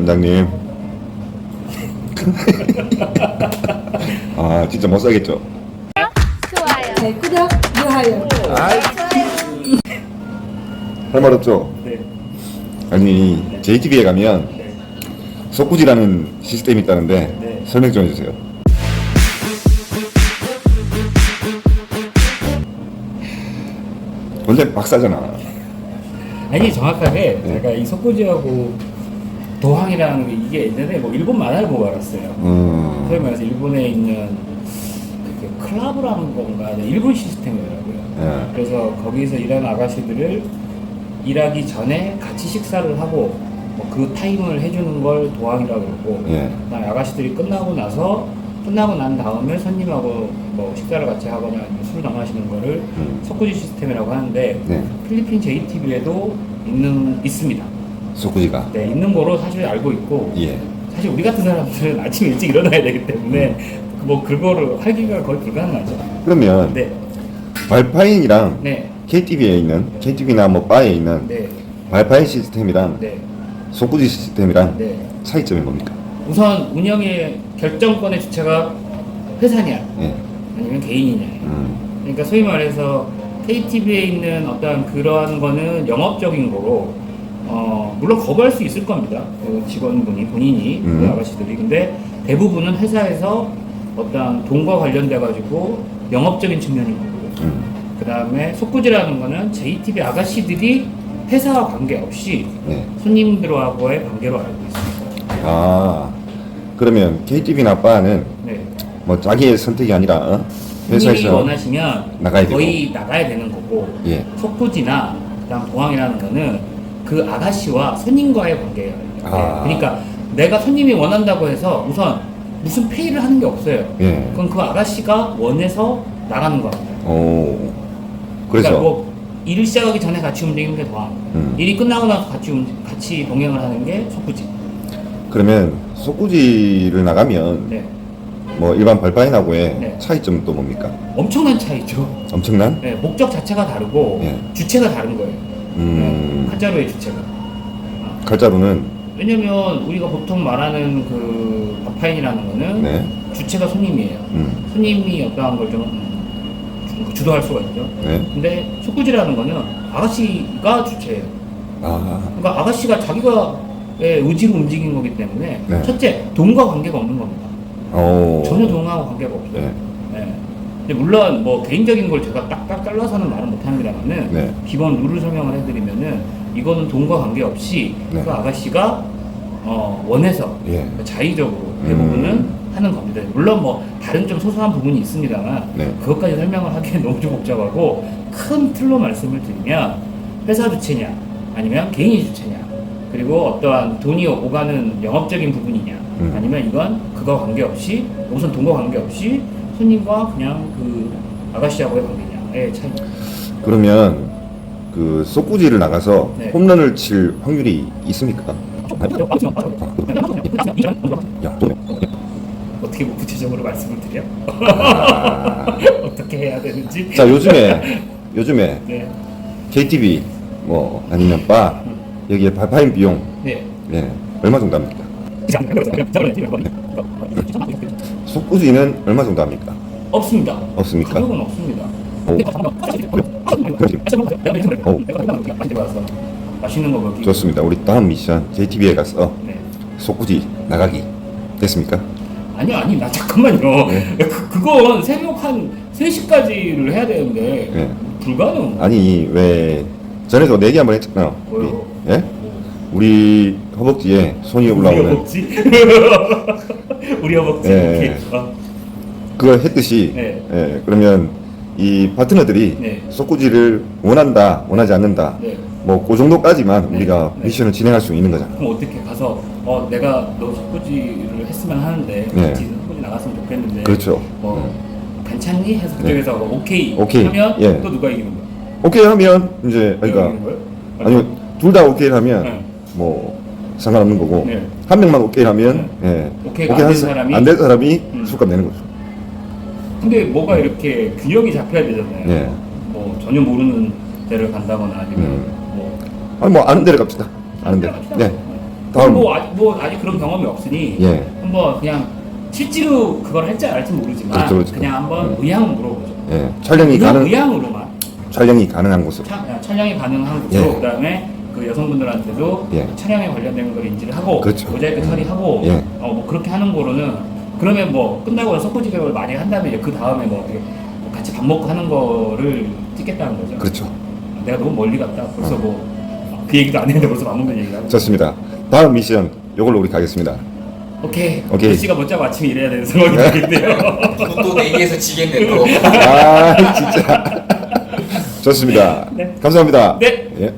원장님. 아 진짜 못 살겠죠. 좋아요. 네, 구독, 좋아요. 할 말 없죠. 네. 아니 JTB에 가면 네. 석구지라는 시스템이 있다는데 네. 설명 좀 해주세요. 원래 박사잖아. 아니 정확하게 네. 제가 이 석고지하고 도항이라는 게 이게 예전에 뭐 일본 만화를 보고 알았어요. 음. 소위 말해서 일본에 있는 그 클라브라는 건가 네, 일본 시스템이더라고요. 예. 그래서 거기서 일하는 아가씨들을 일하기 전에 같이 식사를 하고 뭐 그 타임을 해주는 걸 도항이라고 그러고 예. 그다음에 아가씨들이 끝나고 나서 끝나고 난 다음에 손님하고 뭐 식사를 같이 하거나 술을 나마시는 거를 음. 석고지 시스템이라고 하는데 네. 필리핀 JTB에도 있는 있습니다. 석구지가. 네, 있는 거로 사실 알고 있고 예. 사실 우리 같은 사람들은 아침 일찍 일어나야 되기 때문에 뭐 그거를 하기가 거의 불가능하죠. 그러면 네, 발파인이랑 네, KTV에 있는 KTV나 뭐 바에 있는 네, 발파인 시스템이랑 네, 석구지 시스템이랑 네. 차이점이 뭡니까? 우선 운영의 결정권의 주체가 회사냐 예. 아니면 개인이냐. 음. 그러니까 소위 말해서 KTV에 있는 어떤 그러한 거는 영업적인 거로 어 물론 거부할 수 있을 겁니다. 그 직원분이 본인이 음. 그 아가씨들이 근데 대부분은 회사에서 어떤 돈과 관련돼 가지고 영업적인 측면이 있고 음. 그 다음에 속구지라는 거는 JTB 아가씨들이 회사와 관계없이 네. 손님들하고의 관계로 알고 있습니다. 아 그러면 KTV나 바는 네. 뭐 자기의 선택이 아니라 어? 손님이 회사에서 원하시면 나가야 되고. 거의 나가야 되는 거고 예. 속구지나 그다음 공항이라는 거는 그 아가씨와 손님과의 관계예요. 아. 그러니까 내가 손님이 원한다고 해서 우선 무슨 페이를 하는 게 없어요. 예. 그건 그 아가씨가 원해서 나가는 겁니다. 오. 그래서 그러니까 뭐 일을 시작하기 전에 같이 움직이는 게 도항. 음. 일이 끝나고 나서 같이 움- 같이 동행을 하는 게 속구지. 그러면 속구지를 나가면 네. 뭐 일반 발파인하고의 네. 차이점은 또 뭡니까? 엄청난 차이죠. 엄청난? 네, 목적 자체가 다르고 예. 주체가 다른 거예요. 음. 네, 한자로의 주체가. 아, 칼자루는 왜냐면 우리가 보통 말하는 그 밥파인이라는 거는 네. 주체가 손님이에요. 음. 손님이 어떠한 걸좀 주도할 수가 있죠. 네. 근데 속구지라는 거는 아가씨가 주체예요. 아. 그러니까 아가씨가 자기가 의 의지로 움직인 거기 때문에 네. 첫째 돈과 관계가 없는 겁니다. 오. 전혀 돈하고 관계가 없어요. 네. 네. 근데 물론 뭐 개인적인 걸 제가 딱딱 잘라서는 말은 못합니다만은 네. 기본 룰을 설명을 해드리면은 이거는 돈과 관계없이 네. 그 아가씨가 어, 원해서 예. 자의적으로 대부분은 음. 하는 겁니다. 물론 뭐 다른 좀 소소한 부분이 있습니다만 네. 그것까지 설명을 하기엔 너무 좀 복잡하고 큰 틀로 말씀을 드리면 회사 주체냐 아니면 개인이 주체냐 그리고 어떠한 돈이 오가는 영업적인 부분이냐 음. 아니면 이건 그거 관계없이 우선 돈과 관계없이 손님과 그냥 그 아가씨하고의 관계냐의 차이. 그러면 그 속구지를 나가서 네. 홈런을 칠 확률이 있습니까? 야, 또 어떻게 뭐 구체적으로 말씀을 드려? 아. 어떻게 해야 되는지? 자 요즘에 요즘에 네. KTV 뭐 아니면 바 여기에 발파인 비용 네. 예 얼마 정도 합니까? 속구지는 얼마 정도 합니까? 없습니다. 없습니까? 가격은 없습니다. 오. 오. 맛있는 거 먹기. 좋습니다. 우리 다음 미션 JTB에 가서 네. 속구지 나가기 됐습니까? 아니요, 아니, 나 잠깐만요. 네. 그, 그건 새벽 한 3시까지를 해야 되는데, 네. 불가능. 아니 왜 전에도 내기 한번 했잖아. 우리 뭐요? 예? 우리 허벅지에 손이 우리 올라오는 허벅지? 우리 허벅지. 네. 이렇게. 어. 그걸 했듯이 네. 예, 그러면 이 파트너들이 네. 속구지를 원한다 원하지 않는다 네. 뭐 그 정도까지만 네. 우리가 네. 미션을 진행할 수 있는 거잖아. 그럼 어떻게 가서, 어, 내가 너 석구지를 했으면 하는데, 네. 같이 석구지 나갔으면 좋겠는데, 그렇죠. 뭐, 음. 괜찮니? 해서 네. 그쪽에서 오케이. 오케이. 하면 예. 또 누가 이기는 거야? 오케이 하면 이제 그러니까 이기는 거예요? 아니면 둘 다 오케이 하면 네. 뭐 상관없는 거고 네. 한 명만 오케이 하면 예. 오케이가 안된 한 사람이? 안된 사람이 음. 술값 내는 거죠. 근데 뭐가 이렇게 균형이 잡혀야 되잖아요. 네. 뭐 전혀 모르는 데를 간다거나 아니면 음. 뭐 아니 뭐 아는 데를 갑시다. 아는 데. 갑시다. 네. 다음. 뭐, 아직, 뭐 아직 그런 경험이 없으니 예. 한번 그냥 실제로 그걸 할지 안 할지 모르지만 그렇죠, 그렇죠. 그냥 한번 음. 의향 물어보죠. 예. 촬영이 가능 의향으로만 촬영이 가능한 곳으로. 차- 아, 촬영이 가능한 곳으로 예. 그다음에 그 여성분들한테도 예. 촬영에 관련된 걸 인지를 하고 그렇죠. 모자이크 처리하고 예. 어, 뭐 그렇게 하는 거로는 그러면 뭐 끝나고 석고지 개월 많이 한 다음에 이제 그 다음에 뭐 어떻게 뭐 같이 밥 먹고 하는 거를 찍겠다는 거죠. 그렇죠. 내가 너무 멀리 갔다 벌써 뭐 그 얘기도 안 했는데 벌써 밥 먹는 얘기를 하고 좋습니다. 다음 미션 요걸로 우리 가겠습니다. 오케이 오케이. 시가 못 자고 아침에 일해야 되는 상황이 되겠네요 또 내기에서 지겠네 또. 아 진짜 좋습니다. 네. 감사합니다. 네. 예.